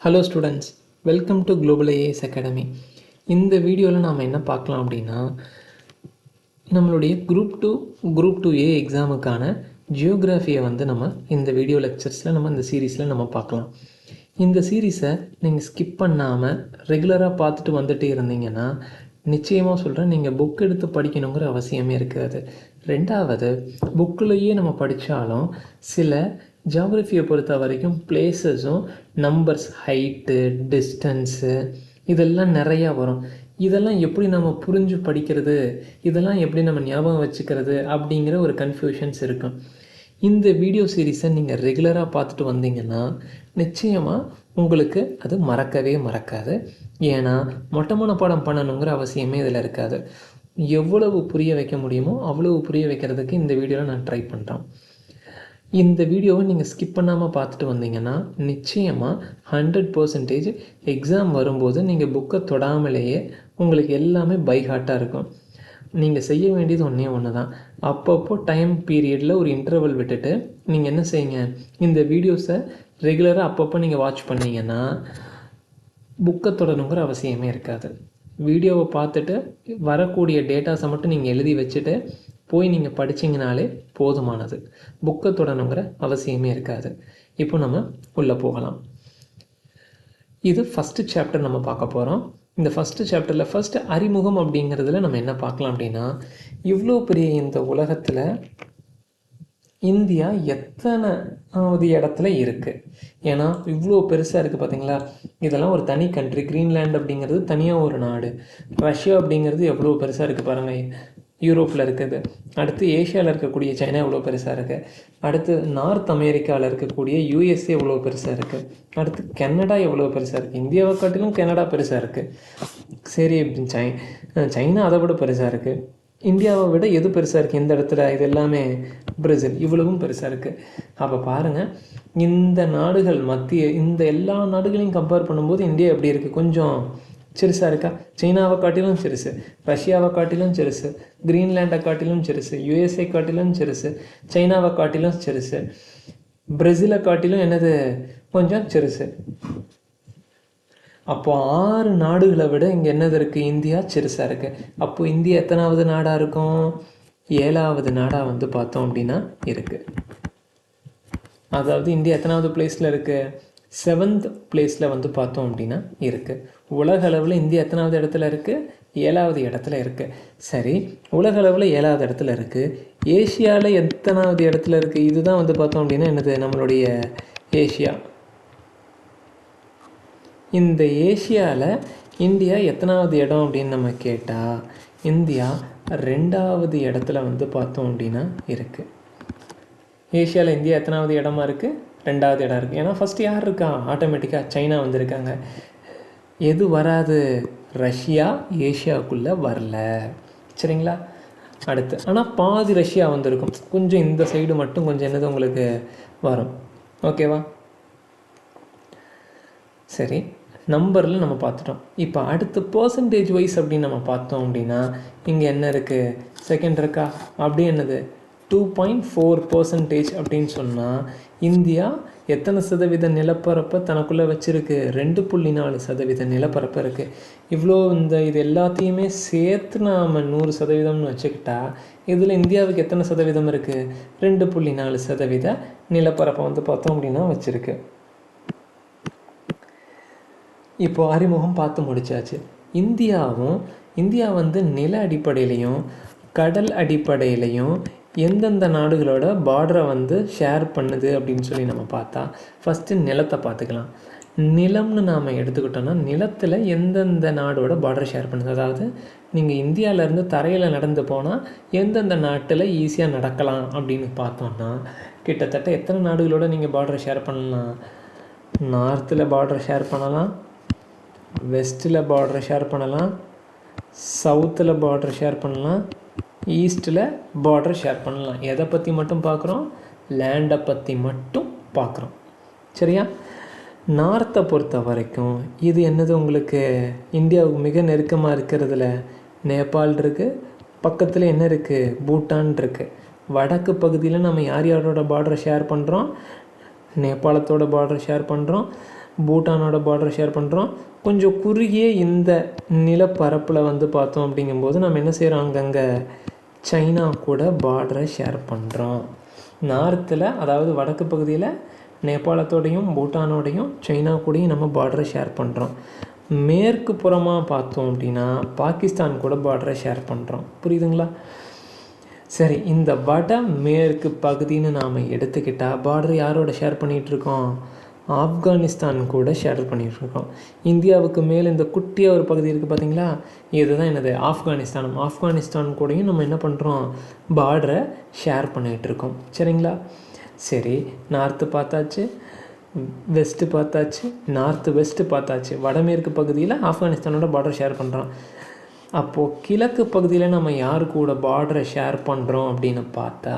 Hello students welcome to global AS academy இந்த வீடியோவில் நாம் என்ன பார்க்கலாம் அப்படின்னா நம்மளுடைய group two group two A எக்ஸாமுக்கான ஜியோகிராஃபியை வந்து நம்ம இந்த வீடியோ லெக்சர்ஸில் நம்ம இந்த சீரீஸில் நம்ம பார்க்கலாம். இந்த சீரீஸை நீங்கள் ஸ்கிப் பண்ணாமல் ரெகுலராக பார்த்துட்டு வந்துட்டே இருந்தீங்கன்னா நிச்சயமாக சொல்கிறேன் நீங்கள் புக் எடுத்து படிக்கணுங்கிற அவசியமே இருக்காது. ரெண்டாவது புக்கிலேயே நம்ம படித்தாலும் சில ஜியாகிரஃபியை பொறுத்த வரைக்கும் பிளேசஸும் நம்பர்ஸ் ஹைட்டு டிஸ்டன்ஸு இதெல்லாம் நிறையா வரும். இதெல்லாம் எப்படி நம்ம புரிஞ்சு படிக்கிறது? இதெல்லாம் எப்படி நம்ம ஞாபகம் வச்சுக்கிறது? அப்படிங்கிற ஒரு கன்ஃபியூஷன்ஸ் இருக்கும். இந்த வீடியோ சீரீஸை நீங்கள் ரெகுலராக பார்த்துட்டு வந்தீங்கன்னா நிச்சயமாக உங்களுக்கு அது மறக்கவே மறக்காது. ஏன்னா மொட்டை மனப்பாடம் பண்ணணுங்கிற அவசியமே இதில் இருக்காது. எவ்வளவு புரிய வைக்க முடியுமோ அவ்வளவு புரிய வைக்கிறதுக்கு இந்த வீடியோவில் நான் ட்ரை பண்ணுறேன் இந்த வீடியோவை நீங்கள் ஸ்கிப் பண்ணாமல் பார்த்துட்டு வந்தீங்கன்னா நிச்சயமாக ஹண்ட்ரட் பர்சன்டேஜ் எக்ஸாம் வரும்போது நீங்கள் புக்கை தொடாமலேயே உங்களுக்கு எல்லாமே பைஹார்ட்டாக இருக்கும். நீங்கள் செய்ய வேண்டியது ஒன்றே ஒன்று தான் அப்பப்போ டைம் பீரியடில் ஒரு இன்டர்வல் விட்டுட்டு நீங்கள் என்ன செய்யுங்க? இந்த வீடியோஸை ரெகுலராக அப்பப்போ நீங்கள் வாட்ச் பண்ணிங்கன்னா புக்கை தொடணுங்கிற அவசியமே இருக்காது. வீடியோவை பார்த்துட்டு வரக்கூடிய டேட்டாஸை மட்டும் நீங்கள் எழுதி வச்சுட்டு போய் நீங்கள் படிச்சிங்கனாலே போதுமானது. புக்கை தொடணுங்கிற அவசியமே இருக்காது. இப்போ நம்ம உள்ளே போகலாம். இது ஃபஸ்ட்டு சாப்டர் நம்ம பார்க்க போகிறோம் இந்த ஃபஸ்ட்டு சாப்டரில் ஃபஸ்ட்டு அறிமுகம் அப்படிங்கிறதுல நம்ம என்ன பார்க்கலாம் அப்படின்னா இவ்வளோ பெரிய இந்த உலகத்தில் இந்தியா எத்தனாவது இடத்துல இருக்குது ஏன்னா இவ்வளோ பெருசாக இருக்குது பார்த்தீங்களா இதெல்லாம் ஒரு தனி கண்ட்ரி க்ரீன்லேண்ட் அப்படிங்கிறது தனியாக ஒரு நாடு. ரஷ்யா அப்படிங்கிறது எவ்வளோ பெருசாக இருக்குது பாருங்கள் யூரோப்பில் இருக்குது. அடுத்து ஏஷியாவில் இருக்கக்கூடிய சைனா எவ்வளோ பெருசாக இருக்குது அடுத்து நார்த் அமெரிக்காவில் இருக்கக்கூடிய யூஎஸ்ஏ எவ்வளோ பெருசாக இருக்குது அடுத்து கனடா எவ்வளோ பெருசாக இருக்குது இந்தியாவை காட்டிலும் கனடா பெருசாக இருக்குது சரி சை சைனா அதை விட பெருசாக இருக்குது இந்தியாவை விட எது பெருசாக இருக்குது இந்த இடத்துல இது எல்லாமே பிரேசில். இவ்வளவும் பெருசாக இருக்குது அப்போ பாருங்கள் இந்த நாடுகள் மத்திய இந்த எல்லா நாடுகளையும் கம்பேர் பண்ணும்போது இந்தியா எப்படி இருக்குது கொஞ்சம் சிறுசாக இருக்கா? சைனாவை காட்டிலும் சிறுசு ரஷ்யாவை காட்டிலும் சிறுசு கிரீன்லேண்டை காட்டிலும் சிறுசு யுஎஸ்ஏ காட்டிலும் சிறுசு சைனாவை காட்டிலும் சிறுசு பிரேசிலை காட்டிலும் என்னது? கொஞ்சம் சிறுசு. அப்போ ஆறு நாடுகளை விட இங்கே என்னது இருக்குது இந்தியா சிறுசாக இருக்குது அப்போ இந்தியா எத்தனாவது நாடாக இருக்கும்? ஏழாவது நாடாக வந்து பார்த்தோம் அப்படின்னா இருக்குது அதாவது இந்தியா எத்தனாவது பிளேஸில் இருக்குது செவன்த் பிளேஸில் வந்து பார்த்தோம் அப்படின்னா இருக்குது உலக அளவில் இந்தியா எத்தனாவது இடத்துல இருக்குது ஏழாவது இடத்துல இருக்குது சரி உலக அளவில் ஏழாவது இடத்துல இருக்குது ஏஷியாவில் எத்தனாவது இடத்துல இருக்குது இதுதான் வந்து பார்த்தோம் அப்படின்னா என்னது? நம்மளுடைய ஏஷியா இந்த ஏஷியாவில் இந்தியா எத்தனாவது இடம் அப்படின்னு நம்ம கேட்டால் இந்தியா ரெண்டாவது இடத்துல வந்து பார்த்தோம் அப்படின்னா இருக்குது ஏஷியாவில் இந்தியா எத்தனாவது இடமா இருக்குது ரெண்டாவது இடம் இருக்குது ஏன்னா ஃபஸ்ட்டு யார் இருக்கா? ஆட்டோமேட்டிக்காக சைனா வந்திருக்காங்க. எது வராது? ரஷ்யா ஏஷியாவுக்குள்ளே வரல. சரிங்களா? அடுத்து. ஆனால் பாதி ரஷ்யா வந்திருக்கும். கொஞ்சம் இந்த சைடு மட்டும் கொஞ்சம் என்னது உங்களுக்கு வரும். ஓகேவா சரி. நம்பரில் நம்ம பார்த்துட்டோம். இப்போ அடுத்து பர்சன்டேஜ் வைஸ் அப்படின்னு நம்ம பார்த்தோம் அப்படின்னா இங்கே என்ன இருக்குது செகண்ட் இருக்கா? அப்படி என்னது? டூ பாயிண்ட் ஃபோர் பர்சன்டேஜ் அப்படின்னு சொன்னால் இந்தியா எத்தனை சதவீத நிலப்பரப்பை தனக்குள்ளே வச்சுருக்கு? ரெண்டு புள்ளி நாலு சதவீத நிலப்பரப்பு இருக்குது இவ்வளோ இந்த இது எல்லாத்தையுமே சேர்த்து நாம் நூறு சதவீதம்னு வச்சுக்கிட்டா இதில் இந்தியாவுக்கு எத்தனை சதவீதம் இருக்குது ரெண்டு புள்ளி நாலு சதவீத நிலப்பரப்பை வந்து பார்த்தோம் அப்படின்னா வச்சுருக்கு. இப்போ அறிமுகம் பார்த்து முடிச்சாச்சு. இந்தியாவும் இந்தியா வந்து நில அடிப்படையிலையும் கடல் அடிப்படையிலையும் எந்தெந்த நாடுகளோட பார்டரை வந்து ஷேர் பண்ணுது அப்படின்னு சொல்லி நம்ம பார்த்தா ஃபஸ்ட்டு நிலத்தை பார்த்துக்கலாம். நிலம்னு நாம் எடுத்துக்கிட்டோன்னா நிலத்தில் எந்தெந்த நாடோட பார்டர் ஷேர் பண்ணுது? அதாவது நீங்கள் இந்தியாவிலேருந்து தரையில் நடந்து போனால் எந்தெந்த நாட்டில் ஈஸியாக நடக்கலாம் அப்படின்னு பார்த்தோம்னா கிட்டத்தட்ட எத்தனை நாடுகளோட நீங்கள் பார்டரை ஷேர் பண்ணலாம்? நார்த்தில் பார்டரை ஷேர் பண்ணலாம் வெஸ்ட்டில் பார்டரை ஷேர் பண்ணலாம் சவுத்தில் பார்டரை ஷேர் பண்ணலாம் ஈஸ்ட்டில் பார்டர் ஷேர் பண்ணலாம். எதை பற்றி மட்டும் பார்க்குறோம்? லேண்டை பற்றி மட்டும் பார்க்குறோம். சரியா? நார்த்தை பொறுத்த வரைக்கும் இது என்னது உங்களுக்கு? இந்தியாவுக்கு மிக நெருக்கமாக இருக்கிறதுல நேபாள் இருக்குது பக்கத்தில் என்ன இருக்குது பூட்டான் இருக்குது வடக்கு பகுதியில் நம்ம யார் யாரோட பார்டரை ஷேர் பண்ணுறோம் நேபாளத்தோட பார்டர் ஷேர் பண்ணுறோம் பூட்டானோட பார்டரை ஷேர் பண்ணுறோம் கொஞ்சம் குறுகிய இந்த நிலப்பரப்பில் வந்து பார்த்தோம் அப்படிங்கும்போது நம்ம என்ன செய்கிறோம் அங்கங்கே சைனா கூட பார்டரை ஷேர் பண்ணுறோம் நார்த்தில் அதாவது வடக்கு பகுதியில் நேபாளத்தோடையும் பூட்டானோடையும் சைனா கூடயும் நம்ம பார்டரை ஷேர் பண்ணுறோம் மேற்கு புறமாக பார்த்தோம் அப்படின்னா பாகிஸ்தான் கூட பார்டரை ஷேர் பண்ணுறோம் புரியுதுங்களா? சரி இந்த வட மேற்கு பகுதின்னு நாம் எடுத்துக்கிட்டால் பார்டர் யாரோட ஷேர் பண்ணிகிட்ருக்கோம் ஆப்கானிஸ்தான் கூட ஷேர் பண்ணிகிட்ருக்கோம் இந்தியாவுக்கு மேலே இந்த குட்டியாக ஒரு பகுதி இருக்குது பார்த்தீங்களா இதுதான் என்னது? ஆப்கானிஸ்தானம் ஆப்கானிஸ்தான் கூடயும் நம்ம என்ன பண்ணுறோம் பார்டரை ஷேர் பண்ணிகிட்டு இருக்கோம் சரிங்களா? சரி நார்த்து பார்த்தாச்சு வெஸ்ட்டு பார்த்தாச்சு நார்த்து வெஸ்ட்டு பார்த்தாச்சு. வடமேற்கு பகுதியில் ஆப்கானிஸ்தானோட பார்டர் ஷேர் பண்ணுறோம் அப்போது கிழக்கு பகுதியில் நம்ம யார் கூட பார்டரை ஷேர் பண்ணுறோம் அப்படின்னு பார்த்தா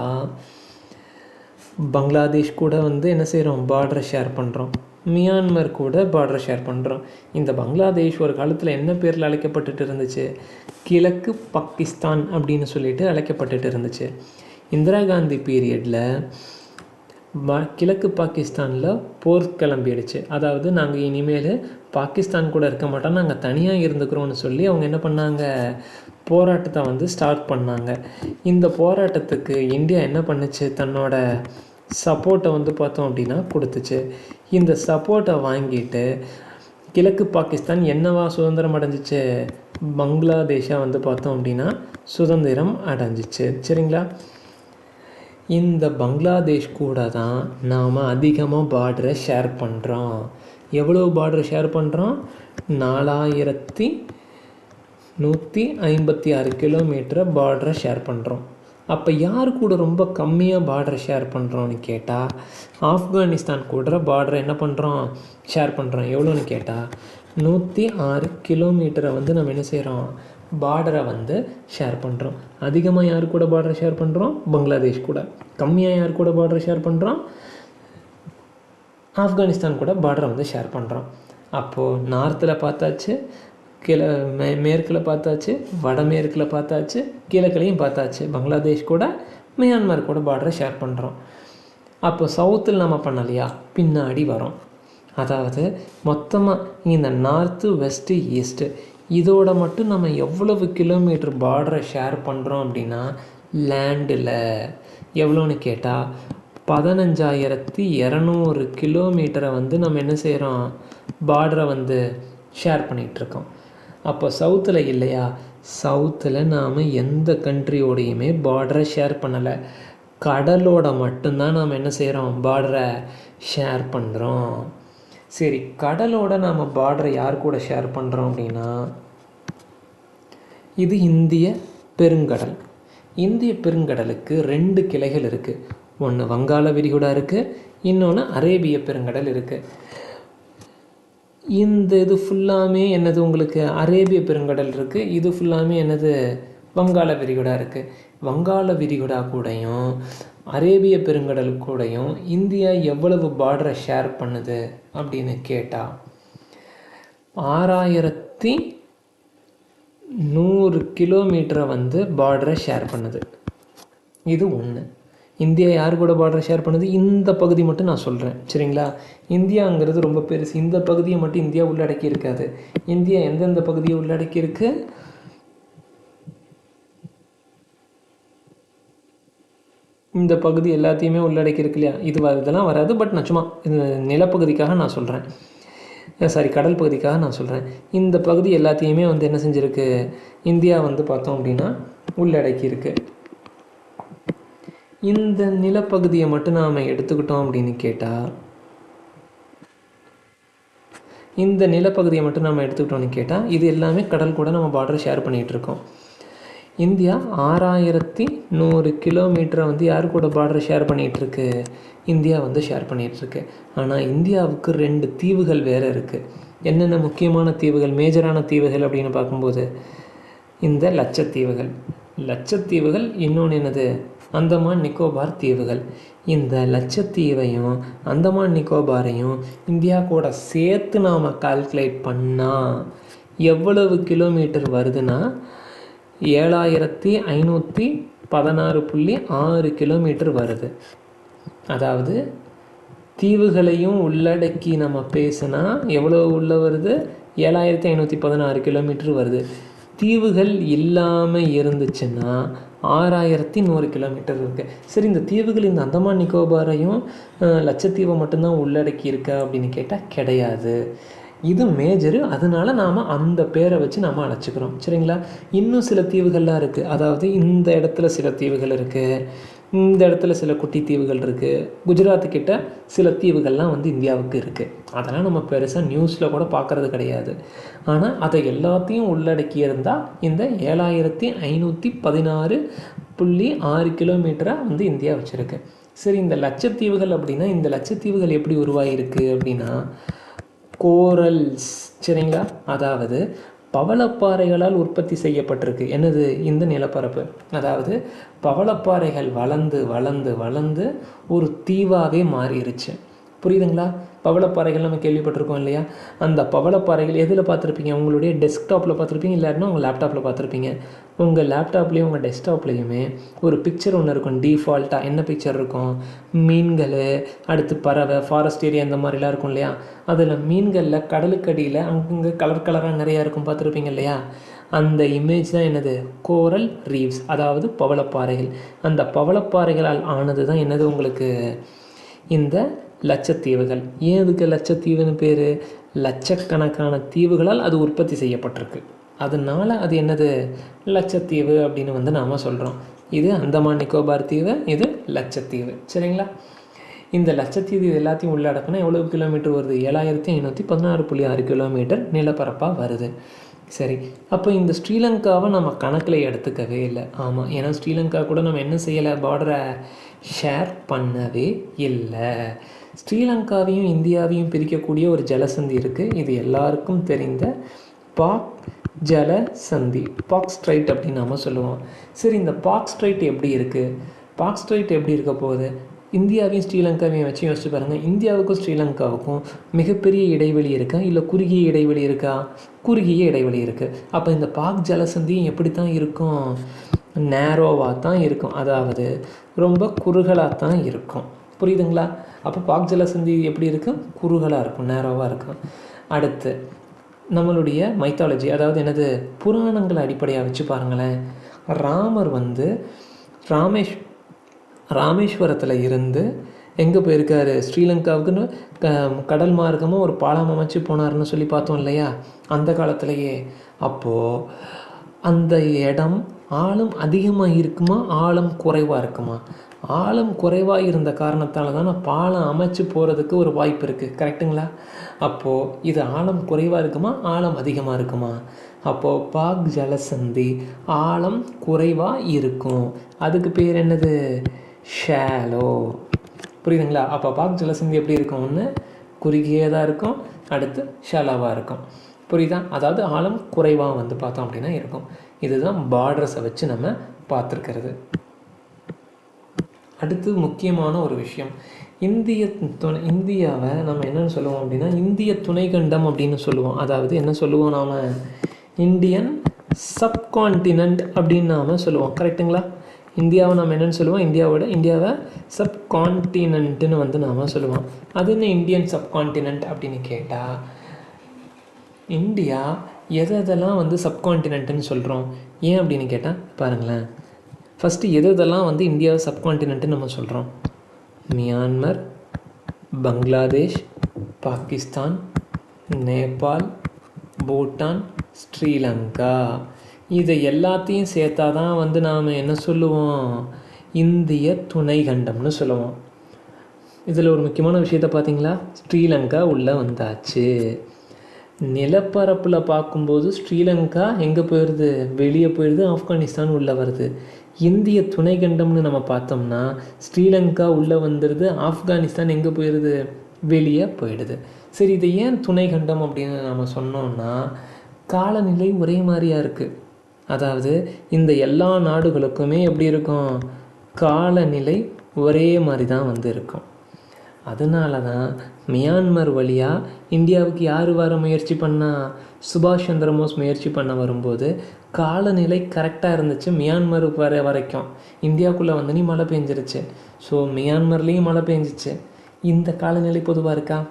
பங்களாதேஷ் கூட வந்து என்ன செய்கிறோம் பார்டரை ஷேர் பண்ணுறோம் மியான்மர் கூட பார்டரை ஷேர் பண்ணுறோம் இந்த பங்களாதேஷ் ஒரு காலத்தில் என்ன பேரில் அழைக்கப்பட்டுட்டு இருந்துச்சு? கிழக்கு பாகிஸ்தான் அப்படின்னு சொல்லிட்டு அழைக்கப்பட்டுட்டு இருந்துச்சு. இந்திரா காந்தி பீரியடில் கிழக்கு பாகிஸ்தானில் போர் கிளம்பிடுச்சு. அதாவது நாங்கள் இனிமேல் பாகிஸ்தான் கூட இருக்க மாட்டோம். நாங்கள் தனியாக இருந்துக்கிறோம்னு சொல்லி அவங்க என்ன பண்ணாங்க? போராட்டத்தை வந்து ஸ்டார்ட் பண்ணாங்க. இந்த போராட்டத்துக்கு இந்தியா என்ன பண்ணுச்சு? தன்னோட சப்போர்ட்டை வந்து பார்த்தோம் அப்படின்னா கொடுத்துச்சு. இந்த சப்போர்ட்டை வாங்கிட்டு கிழக்கு பாகிஸ்தான் என்னவா சுதந்திரம் அடைஞ்சிச்சு? பங்களாதேஷாக வந்து பார்த்தோம் அப்படின்னா சுதந்திரம் அடைஞ்சிச்சு. சரிங்களா? இந்த பங்களாதேஷ் கூட தான் நாம் அதிகமாக பார்டரை ஷேர் பண்ணுறோம் எவ்வளோ பார்டரை ஷேர் பண்ணுறோம் நாலாயிரத்தி நூற்றி ஐம்பத்தி ஆறு கிலோமீட்டரை பார்டரை ஷேர் பண்ணுறோம் அப்போ யார் கூட ரொம்ப கம்மியாக பார்டரை ஷேர் பண்ணுறோன்னு கேட்டால் ஆப்கானிஸ்தான் கூட பார்டரை என்ன பண்ணுறோம் ஷேர் பண்ணுறோம் எவ்வளோன்னு கேட்டால் நூற்றி ஆறு கிலோமீட்டரை வந்து நம்ம என்ன செய்கிறோம் பார்டரை வந்து ஷேர் பண்ணுறோம் அதிகமாக யார் கூட பார்டரை ஷேர் பண்ணுறோம் பங்களாதேஷ் கூட. கம்மியாக யார் கூட பார்டரை ஷேர் பண்ணுறோம் ஆப்கானிஸ்தான் கூட பார்டரை வந்து ஷேர் பண்ணுறோம் அப்போது நார்த்தில் பார்த்தாச்சு கிழ மே மேற்கில் பார்த்தாச்சு வடமேற்கில் பார்த்தாச்சு கிழக்குலையும் பார்த்தாச்சு. பங்களாதேஷ் கூட மியான்மர் கூட பார்டரை ஷேர் பண்ணுறோம் அப்போ சவுத்தில் நம்ம பண்ணலையா? பின்னாடி வரோம். அதாவது மொத்தமாக இந்த நார்த்து வெஸ்ட்டு ஈஸ்ட்டு இதோட மட்டும் நம்ம எவ்வளவு கிலோமீட்டர் பார்டரை ஷேர் பண்ணுறோம் அப்படின்னா லேண்டில் எவ்வளோன்னு கேட்டால் பதினஞ்சாயிரத்தி இரநூறு கிலோமீட்டரை வந்து நம்ம என்ன செய்கிறோம் பார்டரை வந்து ஷேர் பண்ணிகிட்ருக்கோம் அப்போ சவுத்தில் இல்லையா? சவுத்தில் நாம் எந்த கண்ட்ரியோடையுமே பார்டரை ஷேர் பண்ணலை. கடலோட மட்டும்தான் நாம் என்ன செய்கிறோம் பார்டரை ஷேர் பண்ணுறோம் சரி கடலோட நாம் பார்டரை யார் கூட ஷேர் பண்ணுறோம் அப்படின்னா இது இந்திய பெருங்கடல். இந்திய பெருங்கடலுக்கு ரெண்டு கிளைகள் இருக்குது ஒன்று வங்காள விரிகுடா இருக்குது இன்னொன்று அரேபிய பெருங்கடல் இருக்குது இந்த இது ஃபுல்லாமே என்னது உங்களுக்கு? அரேபிய பெருங்கடல் இருக்குது இது ஃபுல்லாமே என்னது? வங்காள விரிகுடா இருக்குது வங்காள விரிகுடா கூடையும் அரேபிய பெருங்கடல் கூடையும் இந்தியா எவ்வளவு பார்டரை ஷேர் பண்ணுது அப்படின்னு கேட்டால் ஆறாயிரத்தி நூறு கிலோமீட்டரை வந்து பார்டரை ஷேர் பண்ணுது. இது ஒன்று இந்தியா யார் கூட பார்டரை ஷேர் பண்ணுது? இந்த பகுதி மட்டும் நான் சொல்கிறேன் சரிங்களா? இந்தியாங்கிறது ரொம்ப பெருசு. இந்த பகுதியை மட்டும் இந்தியா உள்ளடக்கி இருக்காது. இந்தியா எந்தெந்த பகுதியை உள்ளடக்கி இருக்கு? இந்த பகுதி எல்லாத்தையுமே உள்ளடக்கி இருக்கு இல்லையா? இது இதெல்லாம் வராது. பட் நான் சும்மா இந்த நிலப்பகுதிக்காக நான் சொல்கிறேன் சாரி கடல் பகுதிக்காக நான் சொல்கிறேன் இந்த பகுதி எல்லாத்தையுமே வந்து என்ன செஞ்சுருக்கு? இந்தியா வந்து பார்த்தோம் அப்படின்னா உள்ளடக்கி இருக்கு இந்த நிலப்பகுதியை மட்டும் நாம் எடுத்துக்கிட்டோம் அப்படின்னு கேட்டால் இந்த நிலப்பகுதியை மட்டும் நம்ம எடுத்துக்கிட்டோம்னு கேட்டால் இது எல்லாமே கடல் கூட நம்ம பார்டர் ஷேர் பண்ணிகிட்ருக்கோம் இருக்கோம். இந்தியா ஆறாயிரத்தி நூறு கிலோமீட்டரை வந்து யார் கூட பார்டரை ஷேர் பண்ணிகிட்ருக்கு இந்தியா வந்து ஷேர் பண்ணிகிட்ருக்கு ஆனால் இந்தியாவுக்கு ரெண்டு தீவுகள் வேறு இருக்குது என்னென்ன முக்கியமான தீவுகள் மேஜரான தீவுகள் அப்படின்னு பார்க்கும்போது இந்த லட்சத்தீவுகள். லட்சத்தீவுகள் இன்னொன்று என்னது? அந்தமான் நிக்கோபார் தீவுகள். இந்த லட்சத்தீவையும் அந்தமான் நிக்கோபாரையும் இந்தியா கூட சேர்த்து நாம் கால்குலேட் பண்ணால் எவ்வளவு கிலோமீட்டர் வருதுன்னா ஏழாயிரத்தி ஐநூற்றி பதினாறு புள்ளி ஆறு கிலோமீட்டர் வருது. அதாவது தீவுகளையும் உள்ளடக்கி நம்ம பேசுனா எவ்வளோ உள்ள வருது? ஏழாயிரத்தி ஐநூற்றி பதினாறு கிலோமீட்டர் வருது. தீவுகள் இல்லாமல் இருந்துச்சுன்னா ஆறாயிரத்தி நூறு கிலோமீட்டர் இருக்குது சரி இந்த தீவுகள் இந்த அந்தமான் நிக்கோபாரையும் லட்சத்தீவை மட்டும்தான் உள்ளடக்கி இருக்கா அப்படின்னு கேட்டால் கிடையாது. இது மேஜரு அதனால நாம் அந்த பேரை வச்சு நாம் அழைச்சிக்கிறோம். சரிங்களா? இன்னும் சில தீவுகள்லாம் இருக்குது அதாவது இந்த இடத்துல சில தீவுகள் இருக்குது இந்த இடத்துல சில குட்டி தீவுகள் இருக்குது குஜராத்துக்கிட்ட சில தீவுகள்லாம் வந்து இந்தியாவுக்கு இருக்குது அதெல்லாம் நம்ம பெருசாக நியூஸில் கூட பார்க்குறது கிடையாது. ஆனால் அதை எல்லாத்தையும் உள்ளடக்கி இருந்தால் இந்த ஏழாயிரத்தி ஐநூற்றி பதினாறு புள்ளி ஆறு கிலோமீட்டராக வந்து இந்தியா வச்சுருக்கு. சரி இந்த லட்சத்தீவுகள் அப்படின்னா இந்த லட்சத்தீவுகள் எப்படி உருவாகிருக்கு அப்படின்னா கோரல்ஸ் சரிங்களா? அதாவது பவளப்பாறைகளால் உற்பத்தி செய்யப்பட்டிருக்கு. என்னது? இந்த நிலப்பரப்பு. அதாவது பவளப்பாறைகள் வளர்ந்து வளர்ந்து வளர்ந்து ஒரு தீவாகவே மாறிடுச்சு புரியுதுங்களா? பவளப்பாறைகள் நம்ம கேள்விப்பட்டிருக்கோம் இல்லையா? அந்த பவளப்பாறைகள் எதில் பார்த்துருப்பீங்க? உங்களுடைய டெஸ்க்டாப்பில் பார்த்துருப்பீங்க? இல்லாட்டினா உங்கள் லேப்டாப்பில் பார்த்துருப்பீங்க. உங்கள் லேப்டாப்லேயும் உங்கள் டெஸ்க்டாப்லேயுமே ஒரு பிக்சர் ஒன்று இருக்கும். டிஃபால்ட்டாக என்ன பிக்சர் இருக்கும்? மீன்கள் அடுத்து பறவை ஃபாரஸ்ட் ஏரியா இந்த மாதிரிலாம் இருக்கும் இல்லையா? அதில் மீன்களில் கடலுக்கடியில் அங்கங்கே கலர் கலராக நிறையா இருக்கும் பார்த்துருப்பீங்க இல்லையா? அந்த இமேஜ் தான் என்னது? கோரல் ரீவ்ஸ் அதாவது பவளப்பாறைகள். அந்த பவளப்பாறைகளால் ஆனது தான் என்னது உங்களுக்கு? இந்த லட்சத்தீவுகள். ஏன் இதுக்கு லட்சத்தீவுன்னு பேர்? லட்சக்கணக்கான தீவுகளால் அது உற்பத்தி செய்யப்பட்டிருக்கு. அதனால் அது என்னது? லட்சத்தீவு அப்படின்னு வந்து நாம் சொல்கிறோம் இது அந்தமான் நிக்கோபார் தீவு இது லட்சத்தீவு. சரிங்களா? இந்த லட்சத்தீவு இது எல்லாத்தையும் உள்ளடக்கினா எவ்வளோ கிலோமீட்டர் வருது? ஏழாயிரத்தி ஐநூற்றி பதினாறு புள்ளி ஆறு கிலோமீட்டர் நிலப்பரப்பாக வருது. சரி. அப்போ இந்த ஸ்ரீலங்காவை நம்ம கணக்கில் எடுத்துக்கவே இல்லை. ஆமாம் ஏன்னா ஸ்ரீலங்கா கூட நம்ம என்ன செய்யலை? பார்டரை ஷேர் பண்ணவே இல்லை. ஸ்ரீலங்காவையும் இந்தியாவையும் பிரிக்கக்கூடிய ஒரு ஜலசந்தி இருக்குது இது எல்லாருக்கும் தெரிந்த பாக் ஜல சந்தி பாக் ஸ்ட்ரைட் அப்படின்னு நம்ம சொல்லுவோம். சரி இந்த பாக் ஸ்ட்ரைட் எப்படி இருக்குது பாக் ஸ்ட்ரைட் எப்படி இருக்க போகுது? இந்தியாவையும் ஸ்ரீலங்காவையும் வச்சு யோசிச்சு பாருங்கள் இந்தியாவுக்கும் ஸ்ரீலங்காவுக்கும் மிகப்பெரிய இடைவெளி இருக்கா? இல்லை குறுகிய இடைவெளி இருக்கா? குறுகிய இடைவெளி இருக்குது அப்போ இந்த பாக் ஜலசந்தியும் எப்படி தான் இருக்கும் நேரோவாக தான் இருக்கும். அதாவது ரொம்ப குறுகலாக தான் இருக்கும். புரியுதுங்களா? அப்போ பாக் ஜலசந்தி எப்படி இருக்கும் குறுகலாக இருக்கும் நேரோவாக இருக்கும். அடுத்து நம்மளுடைய மைத்தாலஜி அதாவது என்னது? புராணங்களை அடிப்படையாக வச்சு பாருங்களேன். ராமர் வந்து ராமேஷ் ராமேஸ்வரத்தில் இருந்து எங்கே போயிருக்காரு? ஸ்ரீலங்காவுக்குன்னு க- கடல் மார்க்கமாக ஒரு பாலம் அமைச்சு போனாருன்னு சொல்லி பார்த்தோம் இல்லையா? அந்த காலத்திலேயே. அப்போது அந்த இடம் ஆழம் அதிகமாக இருக்குமா? ஆழம் குறைவாக இருக்குமா? ஆழம் குறைவாக இருந்த காரணத்தால் தான் பாலம் அமைச்சு போகிறதுக்கு ஒரு வாய்ப்பு இருக்குது கரெக்டுங்களா அப்போது இது ஆழம் குறைவாக இருக்குமா? ஆழம் அதிகமாக இருக்குமா? அப்போது பாக் ஜலசந்தி ஆழம் குறைவாக இருக்கும். அதுக்கு பேர் என்னது? ஷேலோ. புரியுதுங்களா? அப்போ பாக் ஜலசந்தி எப்படி இருக்கும்? ஒன்று குறுகியதாக இருக்கும் அடுத்து ஷேலோவாக இருக்கும். புரியுதா? அதாவது ஆழம் குறைவாக வந்து பார்த்தோம் அப்படின்னா இருக்கும். இதுதான் பார்டர்ஸை வச்சு நம்ம பார்த்துருக்கிறது. அடுத்து முக்கியமான ஒரு விஷயம். இந்திய துணை இந்தியாவை நம்ம என்னென்னு சொல்லுவோம் அப்படின்னா இந்திய துணைக்கண்டம் அப்படின்னு சொல்லுவோம். அதாவது என்ன சொல்லுவோம் நாம்? இந்தியன் சப்கான்டினென்ட் அப்படின்னு நாம் சொல்லுவோம். கரெக்ட்டுங்களா? இந்தியாவை நம்ம என்னென்னு சொல்லுவோம்? இந்தியாவோட இந்தியாவை சப்கான்டினென்ட்னு வந்து நாம் சொல்லுவோம். அது என்ன இந்தியன் சப்கான்டினென்ட் அப்படின்னு கேட்டால் இந்தியா எதை எதெல்லாம் வந்து சப்கான்டினென்ட்னு சொல்கிறோம் ஏன் அப்படின்னு கேட்டால் பாருங்களேன். ஃபஸ்ட்டு எது எதெல்லாம் வந்து இந்தியாவை சப்கான்டினென்ட்னு நம்ம சொல்கிறோம் மியான்மர் பங்களாதேஷ் பாகிஸ்தான் நேபாள் பூட்டான் ஸ்ரீலங்கா. இதை எல்லாத்தையும் சேர்த்தா தான் வந்து நாம் என்ன சொல்லுவோம்? இந்திய துணை கண்டம்னு சொல்லுவோம். இதில் ஒரு முக்கியமான விஷயத்த பார்த்தீங்களா? ஸ்ரீலங்கா உள்ளே வந்தாச்சு. நிலப்பரப்பில் பார்க்கும்போது ஸ்ரீலங்கா எங்கே போயிடுது வெளியே போயிடுது ஆப்கானிஸ்தான் உள்ளே வருது. இந்திய துணை கண்டம்னு நம்ம பார்த்தோம்னா ஸ்ரீலங்கா உள்ளே வந்துடுது ஆப்கானிஸ்தான் எங்கே போயிடுது வெளியே போயிடுது. சரி இது ஏன் துணை கண்டம் அப்படின்னு நம்ம சொன்னோம்னா காலநிலை ஒரே மாதிரியா இருக்குது அதாவது இந்த எல்லா நாடுகளுக்குமே எப்படி இருக்கும்? காலநிலை ஒரே மாதிரி தான் வந்து இருக்கும். அதனால தான் மியான்மர் வழியாக இந்தியாவுக்கு யார் வர முயற்சி பண்ணால் சுபாஷ் சந்திரபோஸ் முயற்சி பண்ண வரும்போது காலநிலை கரெக்டாக இருந்துச்சு மியான்மர் வர வரைக்கும். இந்தியாவுக்குள்ளே வந்து நீ மழை பெஞ்சிருச்சு. ஸோ மியான்மர்லேயும் மழை பெஞ்சிச்சு. இந்த காலநிலை பொதுவாக இருக்கா?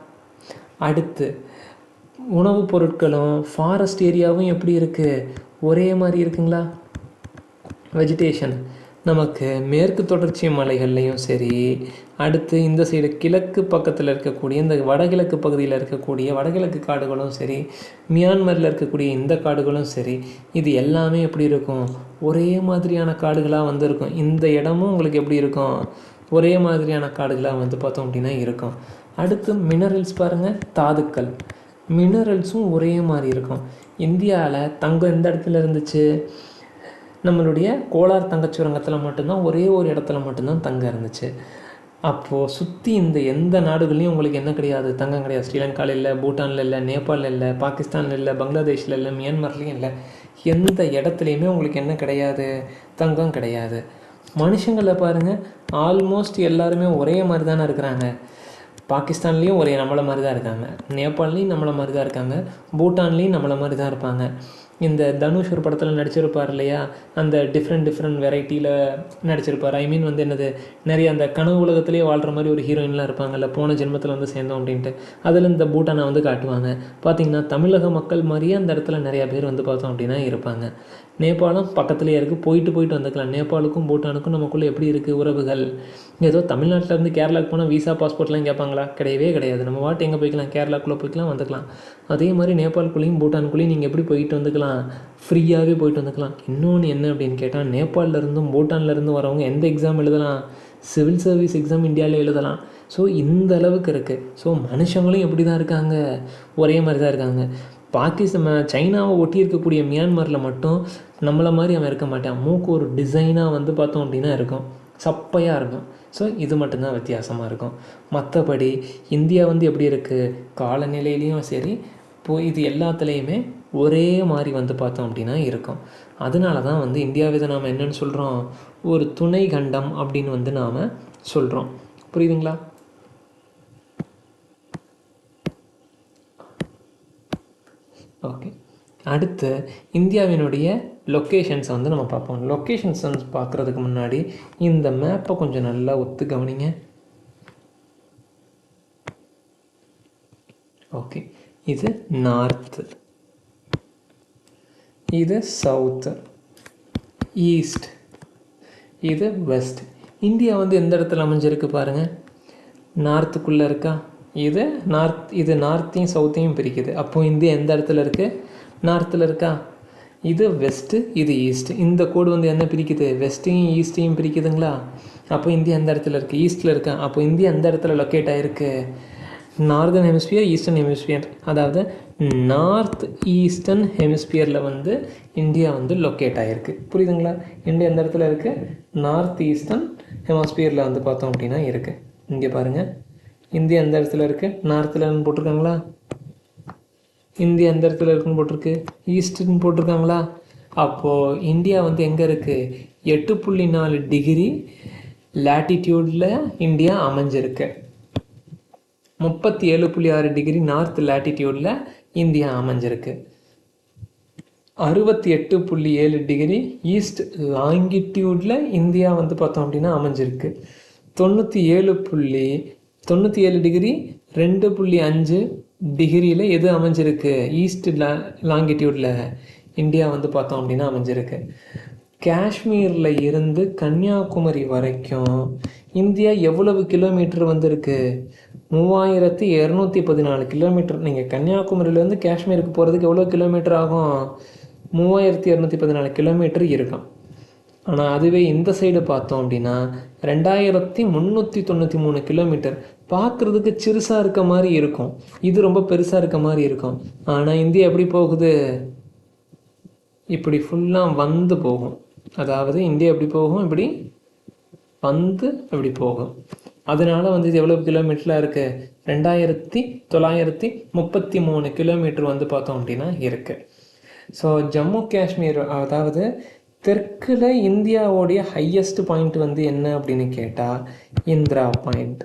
அடுத்து உணவுப் பொருட்களும் ஃபாரஸ்ட் ஏரியாவும் எப்படி இருக்குது ஒரே மாதிரி இருக்குங்களா? வெஜிடேஷன் நமக்கு மேற்கு தொடர்ச்சி மலைகள்லேயும் சரி அடுத்து இந்த சைடு கிழக்கு பக்கத்தில் இருக்கக்கூடிய இந்த வடகிழக்கு பகுதியில் இருக்கக்கூடிய வடகிழக்கு காடுகளும் சரி மியான்மரில் இருக்கக்கூடிய இந்த காடுகளும் சரி இது எல்லாமே எப்படி இருக்கும்? ஒரே மாதிரியான காடுகளாக வந்து இருக்கும் இந்த இடமும் உங்களுக்கு எப்படி இருக்கும்? ஒரே மாதிரியான காடுகளாக வந்து பார்த்தோம் அப்படின்னா இருக்கும். அடுத்து மினரல்ஸ் பாருங்கள் தாதுக்கள். மினரல்ஸும் ஒரே மாதிரி இருக்கும். இந்தியாவில் தங்கம் எந்த இடத்துல இருந்துச்சு? நம்மளுடைய கோலார் தங்கச் சுரங்கத்தில் மட்டும்தான் ஒரே ஒரு இடத்துல மட்டும்தான் தங்கம் இருந்துச்சு. அப்போது சுற்றி இந்த எந்த நாடுகள்லையும் உங்களுக்கு என்ன கிடையாது? தங்கம் கிடையாது. ஸ்ரீலங்காவில் இல்லை பூட்டானில் இல்லை நேபாளில் இல்லை பாகிஸ்தானில் இல்லை பங்களாதேஷில் இல்லை மியான்மர்லேயும் இல்லை. எந்த இடத்துலையுமே உங்களுக்கு என்ன கிடையாது? தங்கம் கிடையாது. மனுஷங்களை பாருங்கள் ஆல்மோஸ்ட் எல்லாருமே ஒரே மாதிரி தானே இருக்கிறாங்க. பாகிஸ்தான்லேயும் ஒரே நம்மளை மாதிரி தான் இருக்காங்க. நேபாள்லேயும் நம்மளை மாதிரி தான் இருக்காங்க. பூட்டான்லேயும் நம்மளை மாதிரி தான் இருப்பாங்க. இந்த தனுஷ் ஒரு படத்தில் நடிச்சிருப்பார் இல்லையா? அந்த டிஃப்ரெண்ட் டிஃப்ரெண்ட் வெரைட்டியில் நடிச்சிருப்பார். ஐ மீன் வந்து என்னது நிறைய அந்த கனவு உலகத்திலேயே வாழ்கிற மாதிரி ஒரு ஹீரோயின்லாம் இருப்பாங்கல்ல போன ஜென்மத்தில் வந்து சேர்ந்தோம் அப்படின்ட்டு. அதில் இந்த பூட்டானை வந்து காட்டுவாங்க. பார்த்திங்கன்னா தமிழக மக்கள் மாதிரியே அந்த இடத்துல நிறையா பேர் வந்து பார்த்தோம் அப்படின்னா இருப்பாங்க. நேபாளம் பக்கத்துலேயே இருக்குது போயிட்டு போயிட்டு வந்துக்கலாம். நேபாளுக்கும் பூட்டானுக்கும் நமக்குள்ளே எப்படி இருக்குது உறவுகள்? ஏதோ தமிழ்நாட்டிலேருந்து கேரளாவுக்கு போனால் விசா பாஸ்போர்ட்லாம் கேட்பாங்களா? கிடையவே கிடையாது. நம்ம வாட்டு எங்கே போய்க்கலாம்? கேரளாக்குள்ளே போய்க்கலாம் வந்துக்கலாம். அதே மாதிரி நேபாளுக்குள்ளேயும் பூட்டானுக்குள்ளேயும் நீங்கள் எப்படி போயிட்டு வந்துக்கலாம்? ஃப்ரீயாகவே போயிட்டு வந்துக்கலாம். இன்னொன்று என்ன அப்படின்னு கேட்டால் நேபாளில் இருந்தும் பூட்டானில் வரவங்க எந்த எக்ஸாம் எழுதலாம்? சிவில் சர்வீஸ் எக்ஸாம் இந்தியாவில் எழுதலாம். ஸோ இந்த அளவுக்கு இருக்குது ஸோ மனுஷங்களும் எப்படி தான் இருக்காங்க? ஒரே மாதிரி தான் இருக்காங்க. பாகிஸ்தான் சைனாவை ஒட்டி இருக்கக்கூடிய மியான்மரில் மட்டும் நம்மளை மாதிரி அவன் இருக்க மாட்டான். மூக்கு ஒரு டிசைனாக வந்து பார்த்தோம் அப்படின்னா இருக்கும். சப்பையாக இருக்கும். ஸோ இது மட்டும்தான் வித்தியாசமாக இருக்கும். மற்றபடி இந்தியா வந்து எப்படி இருக்குது காலநிலையிலையும் சரி இப்போ இது எல்லாத்துலேயுமே ஒரே மாதிரி வந்து பார்த்தோம் அப்படின்னா இருக்கும். அதனால தான் வந்து இந்தியாவை நாம் என்னென்னு சொல்கிறோம் ஒரு துணை கண்டம் அப்படின்னு வந்து நாம் சொல்கிறோம் புரியுதுங்களா? ஓகே அடுத்து இந்தியாவினுடைய லொக்கேஷன்ஸை வந்து நம்ம பார்ப்போம். லொக்கேஷன்ஸ் பார்க்குறதுக்கு முன்னாடி இந்த மேப்பை கொஞ்சம் நல்லா ஒத்து கவனிங்க. ஓகே இது நார்த்து இது சவுத்து ஈஸ்ட் இது வெஸ்ட் இந்தியா வந்து எந்த இடத்துல அமைஞ்சிருக்கு பாருங்கள் நார்த்துக்குள்ளே இருக்கா? இது நார்த் இது நார்த்தையும் சவுத்தையும் பிரிக்குது. அப்போது இந்தியா எந்த இடத்துல இருக்குது நார்த்தில் இருக்கா? இது வெஸ்ட்டு இது ஈஸ்ட்டு இந்த கோடு வந்து என்ன பிரிக்குது? வெஸ்ட்டையும் ஈஸ்ட்டையும் பிரிக்குதுங்களா? அப்போ இந்தியா எந்த இடத்துல இருக்குது ஈஸ்ட்டில் இருக்கா? அப்போ இந்தியா எந்த இடத்துல லொக்கேட் ஆகிருக்கு நார்தன் ஹெமிஸ்பியர் ஈஸ்டர்ன் ஹெமிஸ்பியர் அதாவது நார்த் ஈஸ்டர்ன் ஹெமிஸ்பியரில் வந்து இந்தியா வந்து லொக்கேட் ஆகிருக்கு புரியுதுங்களா? இந்தியா எந்த இடத்துல இருக்குது நார்த் ஈஸ்டர்ன் ஹெமாஸ்பியரில் வந்து பார்த்தோம் அப்படின்னா இருக்குது இங்கே பாருங்கள் இந்தியா எந்த இடத்துல இருக்குது நார்த்துலன்னு போட்டிருக்காங்களா? இந்தியா எந்த இடத்துல இருக்குன்னு போட்டிருக்கு? ஈஸ்ட்னு போட்டிருக்காங்களா? அப்போது இந்தியா வந்து எங்கே இருக்குது எட்டு புள்ளி நாலு டிகிரி லேட்டிடியூடில் இந்தியா அமைஞ்சிருக்கு. முப்பத்தி ஏழு புள்ளி ஆறு டிகிரி நார்த் லேட்டிடியூடில் இந்தியா அமைஞ்சிருக்கு. அறுபத்தி எட்டு புள்ளி ஏழு டிகிரி ஈஸ்ட் லாங்கிடியூடில் இந்தியா வந்து பார்த்தோம் அப்படின்னா அமைஞ்சிருக்கு. தொண்ணூற்றி ஏழு புள்ளி தொண்ணூற்றி ஏழு டிகிரி ரெண்டு புள்ளி அஞ்சு டிகிரியில் எது அமைஞ்சிருக்கு? ஈஸ்ட் லா லாங்கிடியூடில் இந்தியா வந்து பார்த்தோம் அப்படின்னா அமைஞ்சிருக்கு. காஷ்மீரில் இருந்து கன்னியாகுமரி வரைக்கும் இந்தியா எவ்வளவு கிலோமீட்டர் வந்திருக்கு? மூவாயிரத்தி இரநூத்தி பதினாலு கிலோமீட்டர் நீங்கள் கன்னியாகுமரியிலேருந்து காஷ்மீருக்கு போகிறதுக்கு எவ்வளோ கிலோமீட்டர் ஆகும்? மூவாயிரத்தி இரநூத்தி பதினாலு கிலோமீட்டர் இருக்கும். ஆனால் அதுவே இந்த சைடு பார்த்தோம் அப்படின்னா ரெண்டாயிரத்தி முந்நூற்றி தொண்ணூற்றி மூணு கிலோமீட்டர் பார்க்குறதுக்கு சிறுசாக இருக்க மாதிரி இருக்கும். இது ரொம்ப பெருசாக இருக்க மாதிரி இருக்கும். ஆனால் இந்தியா எப்படி போகுது? இப்படி ஃபுல்லாக வந்து போகும். அதாவது இந்தியா எப்படி போகும்? இப்படி வந்து இப்படி போகும். அதனால வந்து இது எவ்வளோ கிலோமீட்டராக இருக்குது ரெண்டாயிரத்தி தொள்ளாயிரத்தி முப்பத்தி மூணு கிலோமீட்டர் வந்து பார்த்தோம் அப்படின்னா இருக்குது ஸோ ஜம்மு காஷ்மீர் அதாவது தெற்கில் இந்தியாவோடைய ஹையஸ்ட் பாயிண்ட் வந்து என்ன அப்படின்னு கேட்டால் இந்திரா பாயிண்ட்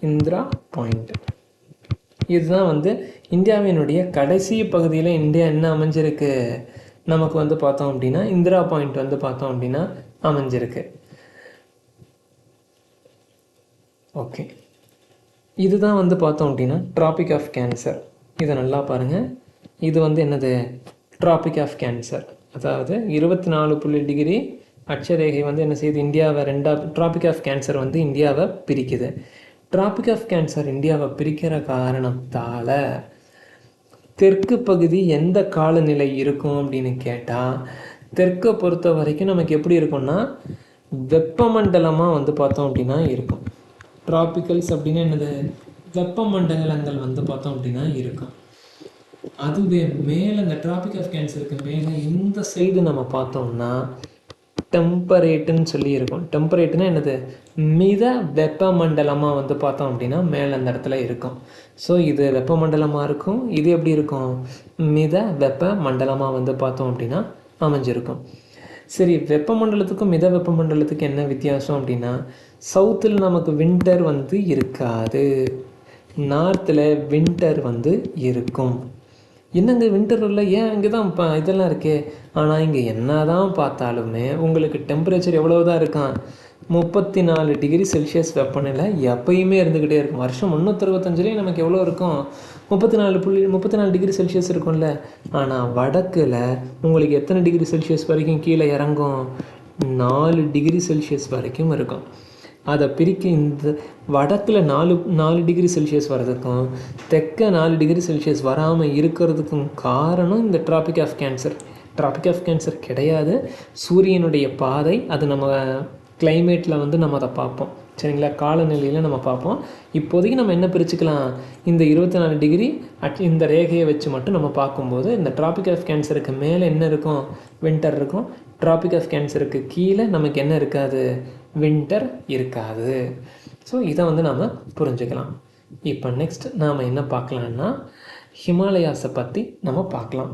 இந்திரா பாயிண்ட் இதுதான் வந்து இந்தியாவினுடைய கடைசி பகுதியில் இந்தியா என்ன அமைஞ்சிருக்கு? நமக்கு வந்து பார்த்தோம் அப்படின்னா இந்திரா பாயிண்ட் வந்து பார்த்தோம் அப்படின்னா அமைஞ்சிருக்கு. ஓகே இதுதான் வந்து பார்த்தோம் அப்படின்னா ட்ராபிக் ஆஃப் கேன்சர் இதை நல்லா பாருங்கள் இது வந்து என்னது? ட்ராபிக் ஆஃப் கேன்சர் அதாவது இருபத்தி நாலு புள்ளி டிகிரி அட்சரேகை வந்து என்ன செய்யுது? இந்தியாவை ரெண்டாக ட்ராபிக் ஆஃப் கேன்சர் வந்து இந்தியாவை பிரிக்குது. ட்ராபிக் ஆஃப் கேன்சர் இந்தியாவை பிரிக்கிற காரணத்தால் தெற்கு பகுதி எந்த காலநிலை இருக்கும் அப்படின்னு கேட்டால் தெற்கை பொறுத்த வரைக்கும் நமக்கு எப்படி இருக்கும்னா வெப்பமண்டலமாக வந்து பார்த்தோம் அப்படின்னா இருக்கும். ட்ராபிக்கல்ஸ் அப்படின்னா என்னது? வெப்பமண்டலங்கள் வந்து பார்த்தோம் அப்படின்னா இருக்கும். அதுவே மேலே இந்த ட்ராபிக் ஆஃப் கேன்சருக்கு மேலே இந்த சைடு நம்ம பார்த்தோம்னா டெம்பரேட்டுன்னு சொல்லி இருக்கும். டெம்பரேட்டுனா என்னது? மித வெப்பமண்டலமாக வந்து பார்த்தோம் அப்படின்னா மேலே அந்த இடத்துல இருக்கும். ஸோ இது வெப்பமண்டலமாக இருக்கும். இது எப்படி இருக்கும்? மித வெப்ப மண்டலமாக வந்து பார்த்தோம் அப்படின்னா அமைஞ்சிருக்கும். சரி வெப்பமண்டலத்துக்கும் மித வெப்பமண்டலத்துக்கு என்ன வித்தியாசம் அப்படின்னா சவுத்தில் நமக்கு வின்டர் வந்து இருக்காது. நார்த்தில் வின்டர் வந்து இருக்கும். என்னங்க வின்டர் இல்லை? ஏன் இங்கே தான் இப்போ இதெல்லாம் இருக்கே? ஆனால் இங்கே என்ன தான் பார்த்தாலுமே உங்களுக்கு டெம்பரேச்சர் எவ்வளோ தான் இருக்கான்? முப்பத்தி நாலு டிகிரி செல்சியஸ் வெப்பநிலை எப்பயுமே இருந்துக்கிட்டே இருக்கும். வருஷம் முந்நூற்றறுபத்தஞ்சுலேயும் நமக்கு எவ்வளோ இருக்கும்? முப்பத்தி நாலு புள்ளி முப்பத்தி நாலு டிகிரி செல்சியஸ் இருக்கும்ல. ஆனால் வடக்கில் உங்களுக்கு எத்தனை டிகிரி செல்சியஸ் வரைக்கும் கீழே இறங்கும்? நாலு டிகிரி செல்சியஸ் வரைக்கும் இருக்கும். அதை பிரிக்க இந்த வடக்கில் நாலு நாலு டிகிரி செல்சியஸ் வர்றதுக்கும் தெற்க நாலு டிகிரி செல்சியஸ் வராமல் இருக்கிறதுக்கும் காரணம் இந்த tropic of cancer tropic of cancer கிடையாது. சூரியனுடைய பாதை அது நம்ம கிளைமேட்டில் வந்து நம்ம அதை பார்ப்போம். சரிங்களா? காலநிலையில் நம்ம பார்ப்போம். இப்போதைக்கு நம்ம என்ன பிரிச்சுக்கலாம்? இந்த இருபத்தி நாலு டிகிரி அட் இந்த ரேகையை வச்சு மட்டும் நம்ம பார்க்கும்போது இந்த ட்ராபிக் ஆஃப் கேன்சருக்கு மேலே என்ன இருக்கும்? வின்டர் இருக்கும். ட்ராபிக் ஆஃப் கேன்சருக்கு கீழே நமக்கு என்ன இருக்காது? வின்டர் இருக்காது. ஸோ இதை வந்து நாம் புரிஞ்சுக்கலாம். இப்போ நெக்ஸ்ட் நாம் என்ன பார்க்கலான்னா ஹிமாலயாஸை பற்றி நம்ம பார்க்கலாம்.